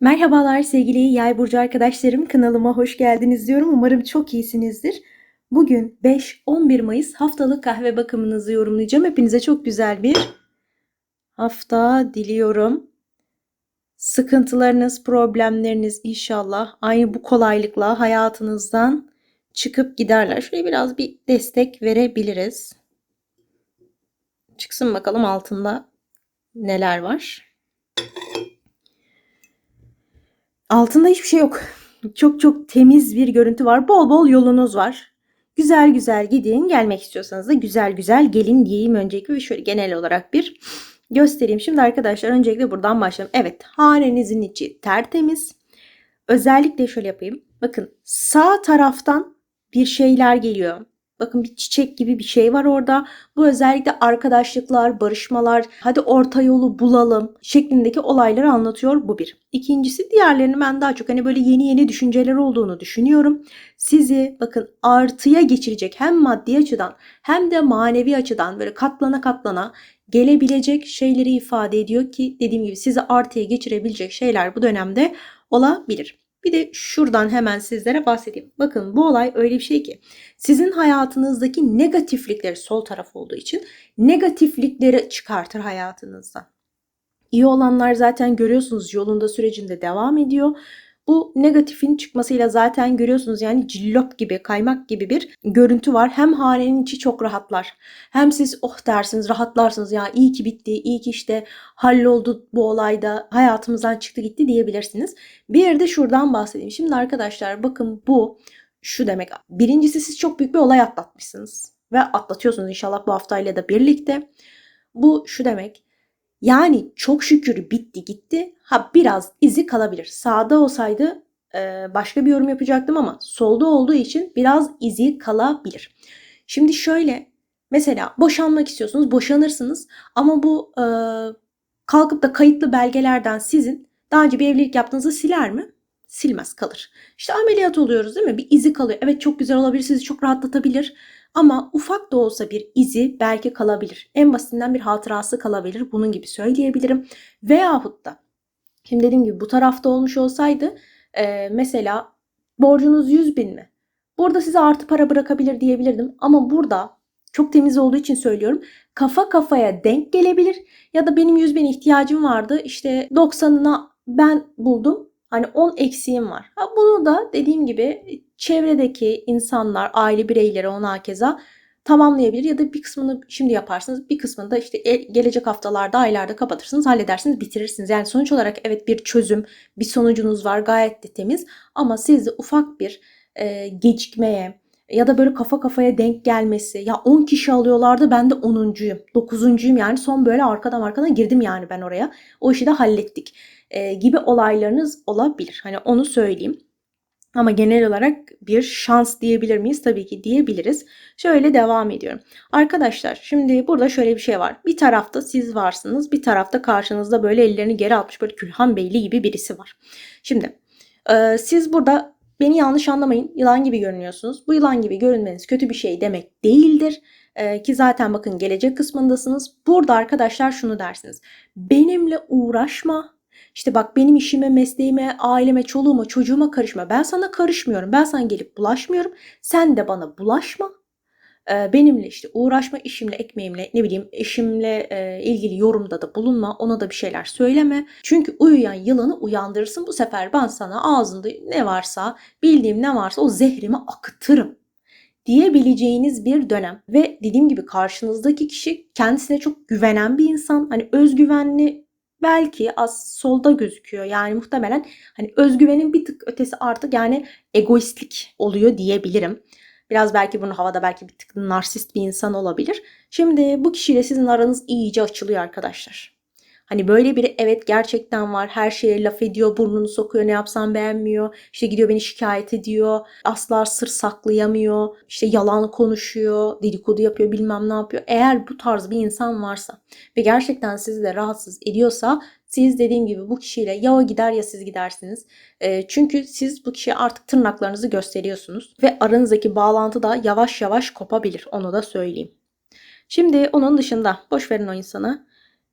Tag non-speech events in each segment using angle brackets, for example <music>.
Merhabalar sevgili Yay burcu arkadaşlarım kanalıma hoş geldiniz diyorum. Umarım çok iyisinizdir. Bugün 5-11 Mayıs haftalık kahve bakımınızı yorumlayacağım. Hepinize çok güzel bir hafta diliyorum. Sıkıntılarınız, problemleriniz inşallah aynı bu kolaylıkla hayatınızdan çıkıp giderler. Şuraya biraz bir destek verebiliriz. Çıksın bakalım altında neler var. Altında hiçbir şey yok. Çok çok temiz bir görüntü var. Bol bol yolunuz var. Güzel güzel gidin. Gelmek istiyorsanız da güzel güzel gelin diyeyim öncelikle ve şöyle genel olarak bir göstereyim. Şimdi arkadaşlar öncelikle buradan başlayalım. Evet hanenizin içi tertemiz. Özellikle şöyle yapayım. Bakın sağ taraftan bir şeyler geliyor. Bakın bir çiçek gibi bir şey var orada. Bu özellikle arkadaşlıklar, barışmalar, hadi orta yolu bulalım şeklindeki olayları anlatıyor bu bir. İkincisi diğerlerini ben daha çok hani böyle yeni yeni düşünceler olduğunu düşünüyorum. Sizi bakın artıya geçirecek hem maddi açıdan hem de manevi açıdan böyle katlana katlana gelebilecek şeyleri ifade ediyor ki dediğim gibi sizi artıya geçirebilecek şeyler bu dönemde olabilir. Bir de şuradan hemen sizlere bahsedeyim. Bakın bu olay öyle bir şey ki sizin hayatınızdaki negatiflikleri sol taraf olduğu için negatiflikleri çıkartır hayatınızdan. İyi olanlar zaten görüyorsunuz yolunda sürecinde devam ediyor. Bu negatifin çıkmasıyla zaten görüyorsunuz yani cillop gibi, kaymak gibi bir görüntü var. Hem hanenin içi çok rahatlar. Hem siz oh dersiniz, rahatlarsınız. Ya iyi ki bitti, iyi ki işte halloldu bu olayda, hayatımızdan çıktı gitti diyebilirsiniz. Bir de şuradan bahsedeyim. Şimdi arkadaşlar bakın bu şu demek. Birincisi siz çok büyük bir olay atlatmışsınız. Ve atlatıyorsunuz inşallah bu haftayla da birlikte. Bu şu demek. Yani çok şükür bitti gitti. Ha biraz izi kalabilir. Sağda olsaydı e, başka bir yorum yapacaktım ama solda olduğu için biraz izi kalabilir. Şimdi şöyle mesela boşanmak istiyorsunuz boşanırsınız ama bu e, kalkıp da kayıtlı belgelerden sizin daha önce bir evlilik yaptığınızı siler mi? Silmez kalır. İşte ameliyat oluyoruz değil mi? Bir izi kalıyor. Evet çok güzel olabilir sizi çok rahatlatabilir. Ama ufak da olsa bir izi belki kalabilir. En basitinden bir hatırası kalabilir. Bunun gibi söyleyebilirim. Veyahut da şimdi dediğim gibi bu tarafta olmuş olsaydı e, mesela borcunuz 100 bin mi? Burada size artı para bırakabilir diyebilirdim. Ama burada çok temiz olduğu için söylüyorum. Kafa kafaya denk gelebilir. Ya da benim 100 bin ihtiyacım vardı. İşte 90'ına ben buldum. Hani 10 eksiğim var. Ha bunu da dediğim gibi çevredeki insanlar, aile bireyleri ona keza tamamlayabilir ya da bir kısmını şimdi yaparsınız bir kısmını da işte gelecek haftalarda aylarda kapatırsınız halledersiniz bitirirsiniz. Yani sonuç olarak evet bir çözüm bir sonucunuz var gayet de temiz ama siz de ufak bir e, gecikmeye ya da böyle kafa kafaya denk gelmesi ya 10 kişi alıyorlardı ben de 10'uncuyum 9'uncuyum yani son böyle arkadan arkadan girdim yani ben oraya o işi de hallettik e, gibi olaylarınız olabilir hani onu söyleyeyim. Ama genel olarak bir şans diyebilir miyiz? Tabii ki diyebiliriz. Şöyle devam ediyorum. Arkadaşlar şimdi burada şöyle bir şey var. Bir tarafta siz varsınız. Bir tarafta karşınızda böyle ellerini geri atmış böyle Külhan Beyli gibi birisi var. Şimdi e, siz burada beni yanlış anlamayın. Yılan gibi görünüyorsunuz. Bu yılan gibi görünmeniz kötü bir şey demek değildir. E, ki zaten bakın gelecek kısmındasınız. Burada arkadaşlar şunu dersiniz. Benimle uğraşma işte bak benim işime, mesleğime, aileme, çoluğuma, çocuğuma karışma. Ben sana karışmıyorum. Ben sana gelip bulaşmıyorum. Sen de bana bulaşma. Ee, benimle işte uğraşma, işimle, ekmeğimle, ne bileyim eşimle e, ilgili yorumda da bulunma. Ona da bir şeyler söyleme. Çünkü uyuyan yılanı uyandırırsın. Bu sefer ben sana ağzında ne varsa, bildiğim ne varsa o zehrimi akıtırım diyebileceğiniz bir dönem. Ve dediğim gibi karşınızdaki kişi kendisine çok güvenen bir insan. Hani özgüvenli belki az solda gözüküyor. Yani muhtemelen hani özgüvenin bir tık ötesi artık yani egoistlik oluyor diyebilirim. Biraz belki bunu havada belki bir tık narsist bir insan olabilir. Şimdi bu kişiyle sizin aranız iyice açılıyor arkadaşlar. Hani böyle biri evet gerçekten var. Her şeye laf ediyor, burnunu sokuyor, ne yapsam beğenmiyor. İşte gidiyor beni şikayet ediyor. Asla sır saklayamıyor. İşte yalan konuşuyor, dedikodu yapıyor, bilmem ne yapıyor. Eğer bu tarz bir insan varsa ve gerçekten sizi de rahatsız ediyorsa siz dediğim gibi bu kişiyle ya o gider ya siz gidersiniz. E, çünkü siz bu kişiye artık tırnaklarınızı gösteriyorsunuz ve aranızdaki bağlantı da yavaş yavaş kopabilir. Onu da söyleyeyim. Şimdi onun dışında boş verin o insanı.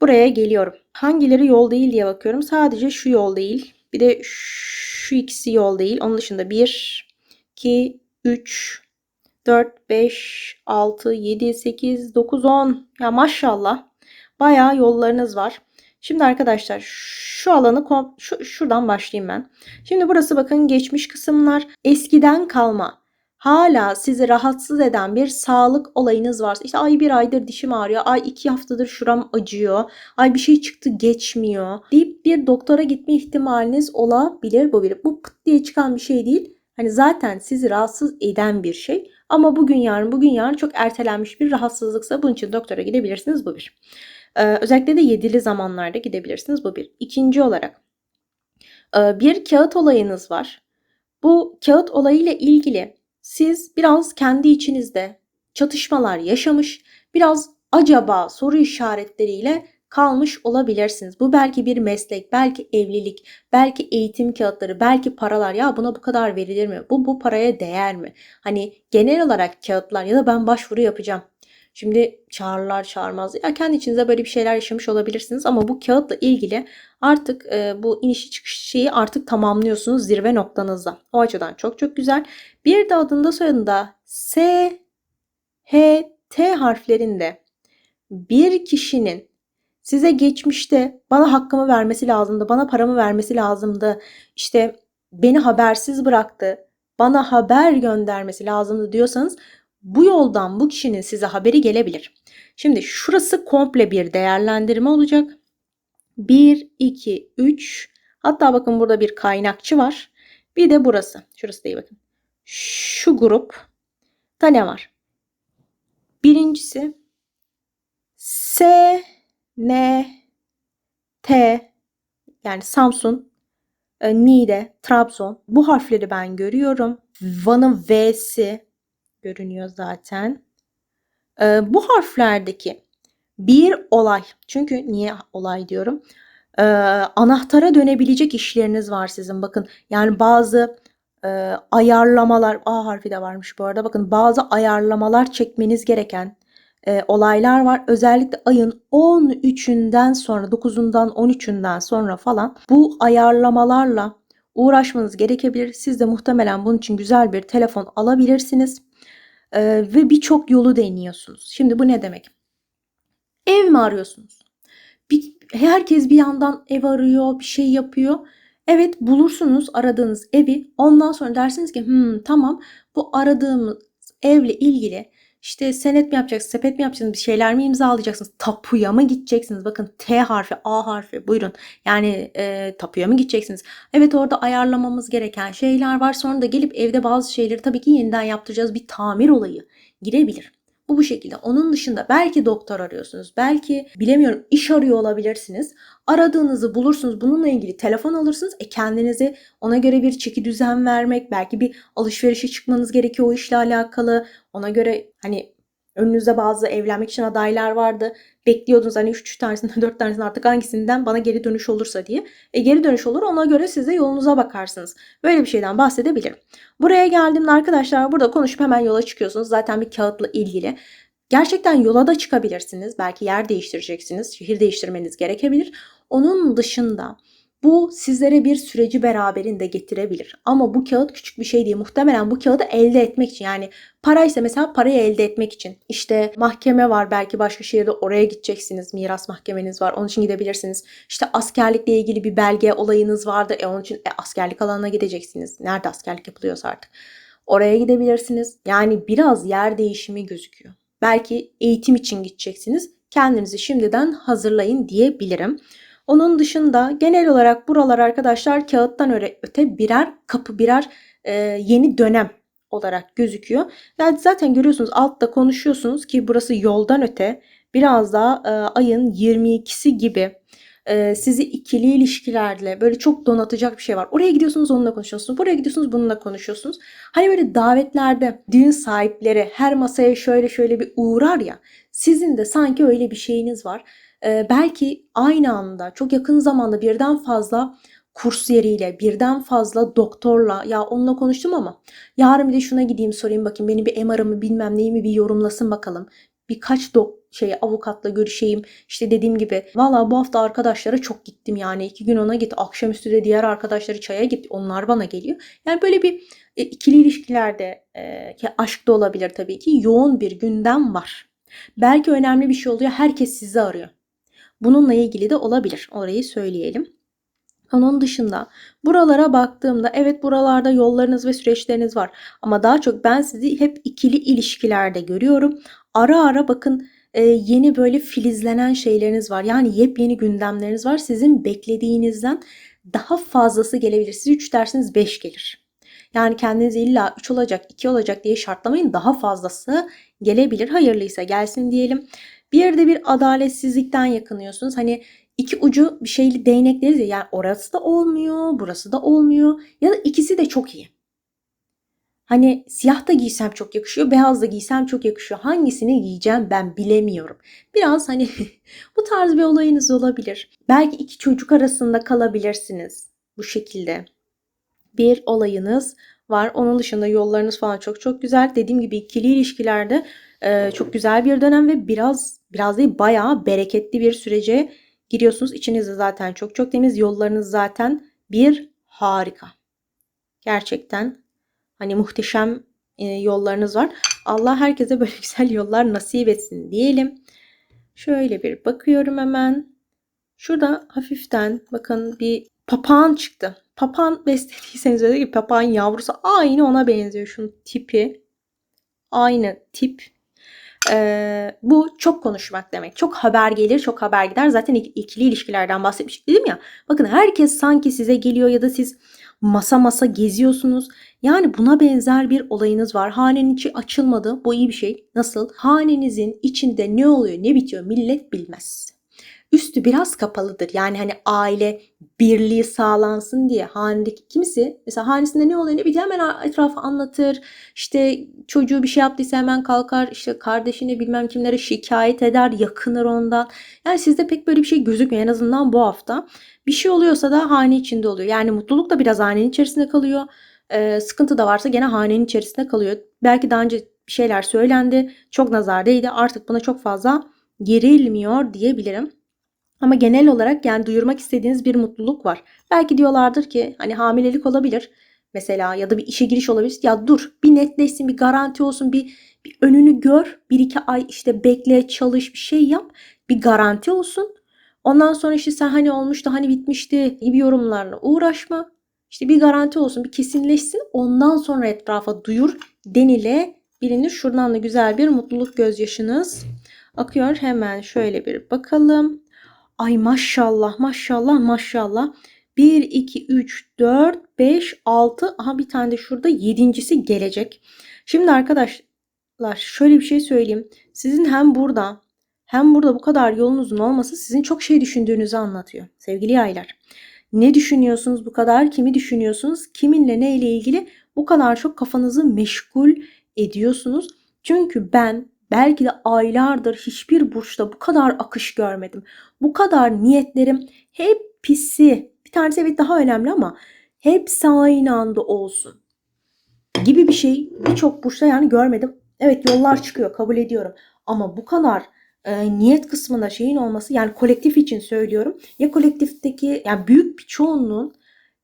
Buraya geliyorum. Hangileri yol değil diye bakıyorum. Sadece şu yol değil. Bir de şu ikisi yol değil. Onun dışında 1, 2, 3, 4, 5, 6, 7, 8, 9, 10. Ya maşallah. Bayağı yollarınız var. Şimdi arkadaşlar şu alanı şu, şuradan başlayayım ben. Şimdi burası bakın geçmiş kısımlar. Eskiden kalma hala sizi rahatsız eden bir sağlık olayınız varsa işte ay bir aydır dişim ağrıyor, ay iki haftadır şuram acıyor, ay bir şey çıktı geçmiyor deyip bir doktora gitme ihtimaliniz olabilir bu bir. Bu pıt diye çıkan bir şey değil. Hani zaten sizi rahatsız eden bir şey. Ama bugün yarın bugün yarın çok ertelenmiş bir rahatsızlıksa bunun için doktora gidebilirsiniz bu bir. Ee, özellikle de yedili zamanlarda gidebilirsiniz bu bir. İkinci olarak e, bir kağıt olayınız var. Bu kağıt olayıyla ilgili siz biraz kendi içinizde çatışmalar yaşamış, biraz acaba soru işaretleriyle kalmış olabilirsiniz. Bu belki bir meslek, belki evlilik, belki eğitim kağıtları, belki paralar. Ya buna bu kadar verilir mi? Bu bu paraya değer mi? Hani genel olarak kağıtlar ya da ben başvuru yapacağım. Şimdi çağırırlar çağırmaz. Ya kendi içinize böyle bir şeyler yaşamış olabilirsiniz ama bu kağıtla ilgili artık e, bu inişi çıkış şeyi artık tamamlıyorsunuz zirve noktanızda. O açıdan çok çok güzel. Bir de adında soyadında S, H, T harflerinde bir kişinin size geçmişte bana hakkımı vermesi lazımdı, bana paramı vermesi lazımdı, işte beni habersiz bıraktı, bana haber göndermesi lazımdı diyorsanız bu yoldan bu kişinin size haberi gelebilir. Şimdi şurası komple bir değerlendirme olacak. 1, 2, 3 hatta bakın burada bir kaynakçı var. Bir de burası. Şurası değil bakın. Şu grup da ne var? Birincisi S, N, T yani Samsun, e, Niğde, Trabzon. Bu harfleri ben görüyorum. Van'ın V'si, görünüyor zaten. Ee, bu harflerdeki bir olay, çünkü niye olay diyorum? Ee, anahtara dönebilecek işleriniz var sizin. Bakın yani bazı e, ayarlamalar, A harfi de varmış bu arada. Bakın bazı ayarlamalar çekmeniz gereken e, olaylar var. Özellikle ayın 13'ünden sonra, 9'undan 13'ünden sonra falan bu ayarlamalarla uğraşmanız gerekebilir. Siz de muhtemelen bunun için güzel bir telefon alabilirsiniz e, ve birçok yolu deniyorsunuz. Şimdi bu ne demek? Ev mi arıyorsunuz? Bir, herkes bir yandan ev arıyor, bir şey yapıyor. Evet bulursunuz aradığınız evi. Ondan sonra dersiniz ki hmm, tamam bu aradığımız evle ilgili işte senet mi yapacaksınız, sepet mi yapacaksınız, bir şeyler mi imzalayacaksınız, tapuya mı gideceksiniz? Bakın T harfi, A harfi buyurun. Yani e, tapuya mı gideceksiniz? Evet orada ayarlamamız gereken şeyler var. Sonra da gelip evde bazı şeyleri tabii ki yeniden yaptıracağız. Bir tamir olayı girebilir. Bu bu şekilde. Onun dışında belki doktor arıyorsunuz. Belki bilemiyorum iş arıyor olabilirsiniz. Aradığınızı bulursunuz. Bununla ilgili telefon alırsınız. E kendinize ona göre bir çeki düzen vermek. Belki bir alışverişe çıkmanız gerekiyor o işle alakalı. Ona göre hani önünüzde bazı evlenmek için adaylar vardı. Bekliyordunuz hani 3 tanesinden <laughs> 4 tanesinden artık hangisinden bana geri dönüş olursa diye. E geri dönüş olur ona göre siz de yolunuza bakarsınız. Böyle bir şeyden bahsedebilirim. Buraya geldiğimde arkadaşlar burada konuşup hemen yola çıkıyorsunuz. Zaten bir kağıtla ilgili. Gerçekten yola da çıkabilirsiniz. Belki yer değiştireceksiniz. Şehir değiştirmeniz gerekebilir. Onun dışında bu sizlere bir süreci beraberinde getirebilir. Ama bu kağıt küçük bir şey değil. Muhtemelen bu kağıdı elde etmek için yani paraysa mesela parayı elde etmek için. İşte mahkeme var belki başka şehirde oraya gideceksiniz. Miras mahkemeniz var. Onun için gidebilirsiniz. İşte askerlikle ilgili bir belge olayınız vardı. E onun için e, askerlik alanına gideceksiniz. Nerede askerlik yapılıyorsa artık. Oraya gidebilirsiniz. Yani biraz yer değişimi gözüküyor. Belki eğitim için gideceksiniz. Kendinizi şimdiden hazırlayın diyebilirim. Onun dışında genel olarak buralar arkadaşlar kağıttan öte birer kapı birer e, yeni dönem olarak gözüküyor. Yani zaten görüyorsunuz altta konuşuyorsunuz ki burası yoldan öte biraz daha e, ayın 22'si gibi e, sizi ikili ilişkilerle böyle çok donatacak bir şey var. Oraya gidiyorsunuz onunla konuşuyorsunuz. Buraya gidiyorsunuz bununla konuşuyorsunuz. Hani böyle davetlerde düğün sahipleri her masaya şöyle şöyle bir uğrar ya. Sizin de sanki öyle bir şeyiniz var e, belki aynı anda çok yakın zamanda birden fazla kurs yeriyle, birden fazla doktorla ya onunla konuştum ama yarın bir de şuna gideyim sorayım bakayım beni bir MR'ımı bilmem neyimi bir yorumlasın bakalım. Birkaç dok şey avukatla görüşeyim. İşte dediğim gibi valla bu hafta arkadaşlara çok gittim yani iki gün ona git. Akşamüstü de diğer arkadaşları çaya git. Onlar bana geliyor. Yani böyle bir e, ikili ilişkilerde e, ki aşk da olabilir tabii ki yoğun bir gündem var. Belki önemli bir şey oluyor. Herkes sizi arıyor. Bununla ilgili de olabilir. Orayı söyleyelim. Onun dışında buralara baktığımda evet buralarda yollarınız ve süreçleriniz var. Ama daha çok ben sizi hep ikili ilişkilerde görüyorum. Ara ara bakın e, yeni böyle filizlenen şeyleriniz var. Yani yepyeni gündemleriniz var. Sizin beklediğinizden daha fazlası gelebilir. Siz 3 dersiniz 5 gelir. Yani kendinizi illa 3 olacak 2 olacak diye şartlamayın. Daha fazlası gelebilir. Hayırlıysa gelsin diyelim. Bir yerde bir adaletsizlikten yakınıyorsunuz. Hani iki ucu bir şeyli değnek deriz ya yani orası da olmuyor, burası da olmuyor ya da ikisi de çok iyi. Hani siyah da giysem çok yakışıyor, beyaz da giysem çok yakışıyor. Hangisini giyeceğim ben bilemiyorum. Biraz hani <laughs> bu tarz bir olayınız olabilir. Belki iki çocuk arasında kalabilirsiniz bu şekilde. Bir olayınız var. Onun dışında yollarınız falan çok çok güzel. Dediğim gibi ikili ilişkilerde e, çok güzel bir dönem ve biraz biraz değil bayağı bereketli bir sürece giriyorsunuz. İçiniz de zaten çok çok temiz. Yollarınız zaten bir harika. Gerçekten hani muhteşem e, yollarınız var. Allah herkese böyle <laughs> güzel yollar nasip etsin diyelim. Şöyle bir bakıyorum hemen. Şurada hafiften bakın bir papağan çıktı. Papağan <laughs> beslediyseniz öyle gibi papağan yavrusu aynı ona benziyor şunun tipi. Aynı tip. Ee, bu çok konuşmak demek. Çok haber gelir, çok haber gider. Zaten ikili ilişkilerden bahsetmiştik dedim ya. Bakın herkes sanki size geliyor ya da siz masa masa geziyorsunuz. Yani buna benzer bir olayınız var. Hanenin içi açılmadı. Bu iyi bir şey. Nasıl? Hanenizin içinde ne oluyor, ne bitiyor millet bilmez üstü biraz kapalıdır. Yani hani aile birliği sağlansın diye hanedeki kimisi mesela hanesinde ne oluyor ne bitiyor hemen etrafı anlatır. İşte çocuğu bir şey yaptıysa hemen kalkar işte kardeşini bilmem kimlere şikayet eder yakınır ondan. Yani sizde pek böyle bir şey gözükmüyor en azından bu hafta. Bir şey oluyorsa da hane içinde oluyor. Yani mutluluk da biraz hanenin içerisinde kalıyor. Ee, sıkıntı da varsa gene hanenin içerisinde kalıyor. Belki daha önce bir şeyler söylendi. Çok nazar değdi. Artık buna çok fazla gerilmiyor diyebilirim. Ama genel olarak yani duyurmak istediğiniz bir mutluluk var. Belki diyorlardır ki hani hamilelik olabilir mesela ya da bir işe giriş olabilir. Ya dur bir netleşsin bir garanti olsun bir, bir önünü gör. Bir iki ay işte bekle çalış bir şey yap. Bir garanti olsun. Ondan sonra işte sen hani olmuştu hani bitmişti gibi yorumlarla uğraşma. İşte bir garanti olsun bir kesinleşsin ondan sonra etrafa duyur denile bilinir. Şuradan da güzel bir mutluluk gözyaşınız akıyor. Hemen şöyle bir bakalım. Ay maşallah maşallah maşallah. 1, 2, 3, 4, 5, 6. Aha bir tane de şurada yedincisi gelecek. Şimdi arkadaşlar şöyle bir şey söyleyeyim. Sizin hem burada hem burada bu kadar yolunuzun olması sizin çok şey düşündüğünüzü anlatıyor. Sevgili yaylar. Ne düşünüyorsunuz bu kadar? Kimi düşünüyorsunuz? Kiminle ne ile ilgili bu kadar çok kafanızı meşgul ediyorsunuz? Çünkü ben Belki de aylardır hiçbir burçta bu kadar akış görmedim. Bu kadar niyetlerim hep pisi. Bir tanesi evet daha önemli ama hepsi aynı anda olsun. Gibi bir şey birçok burçta yani görmedim. Evet yollar çıkıyor kabul ediyorum. Ama bu kadar e, niyet kısmında şeyin olması yani kolektif için söylüyorum. Ya kolektifteki yani büyük bir çoğunluğun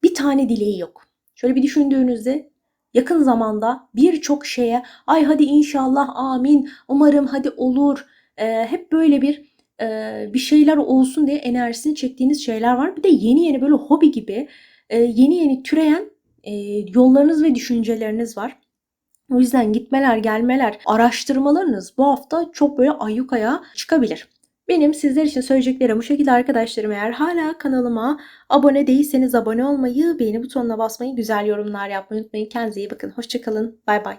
bir tane dileği yok. Şöyle bir düşündüğünüzde yakın zamanda birçok şeye ay hadi inşallah amin umarım hadi olur e, hep böyle bir e, bir şeyler olsun diye enerjisini çektiğiniz şeyler var. Bir de yeni yeni böyle hobi gibi e, yeni yeni türeyen e, yollarınız ve düşünceleriniz var. O yüzden gitmeler, gelmeler, araştırmalarınız bu hafta çok böyle ayyukaya çıkabilir. Benim sizler için söyleyeceklerim bu şekilde arkadaşlarım. Eğer hala kanalıma abone değilseniz abone olmayı, beğeni butonuna basmayı, güzel yorumlar yapmayı unutmayın. Kendinize iyi bakın. Hoşçakalın. Bay bay.